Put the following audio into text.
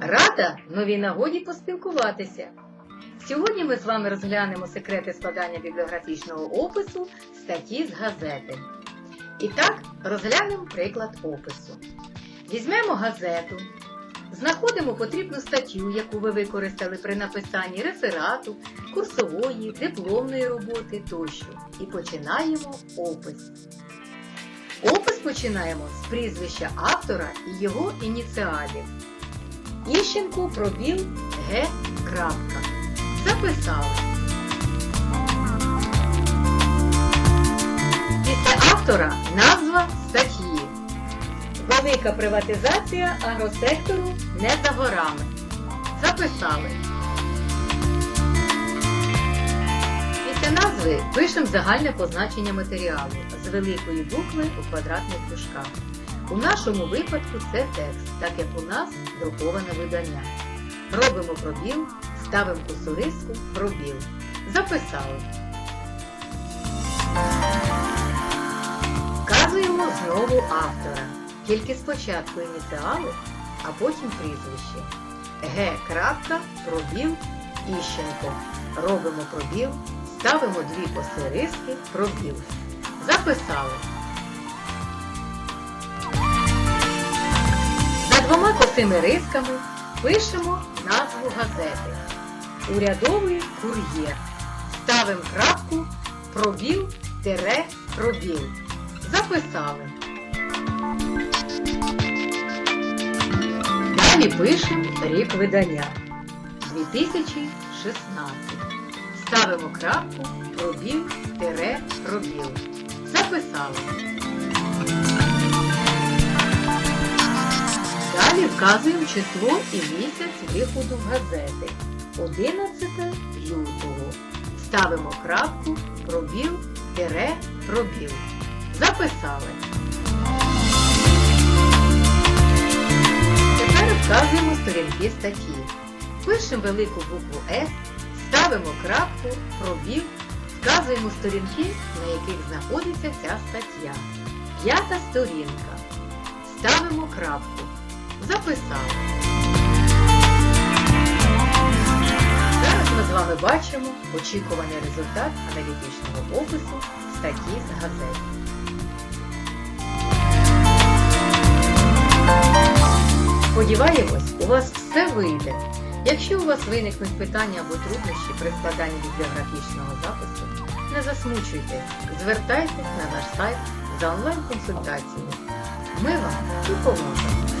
Рада новій нагоді поспілкуватися. Сьогодні ми з вами розглянемо секрети складання бібліографічного опису статті з газети. І так, розглянемо приклад опису. Візьмемо газету, знаходимо потрібну статтю, яку ви використали при написанні реферату, курсової, дипломної роботи тощо. І починаємо опис. Опис починаємо з прізвища автора і його ініціалів. Іщенко пробіл Г. Крапка. Записали. Після автора назва статті. Велика приватизація агросектору не за горами. Записали. Після назви пишемо загальне позначення матеріалу з великої букви у квадратних дужках. У нашому випадку це текст, так як у нас друковане видання. Робимо пробіл, ставимо кусориску, пробіл. Записали. Вказуємо знову автора. Тільки спочатку ініціали, а потім прізвище. Г. Пробіл, Іщенко. Робимо пробіл, ставимо дві косириски, пробіл. Записали. Двома рисками пишемо назву газети. Урядовий кур'єр. Ставимо крапку, пробіл, тире, пробіл. Записали. Далі пишемо рік видання 2016. Ставимо крапку, пробіл, тире, пробіл. Записали. Далі вказуємо число і місяць виходу газети 11 лютого. Ставимо крапку, пробіл, тире, пробіл. Записали. Тепер вказуємо сторінки статті. Пишемо велику букву С, ставимо крапку, пробіл, вказуємо сторінки, на яких знаходиться ця стаття. П'ята сторінка. Ставимо крапку. Записали. Зараз ми з вами бачимо очікуваний результат аналітичного опису статті з газети. Сподіваємось, у вас все вийде. Якщо у вас виникнуть питання або труднощі при складанні бібліографічного запису, не засмучуйте, звертайтесь на наш сайт за онлайн-консультацією. Ми вам допоможемо.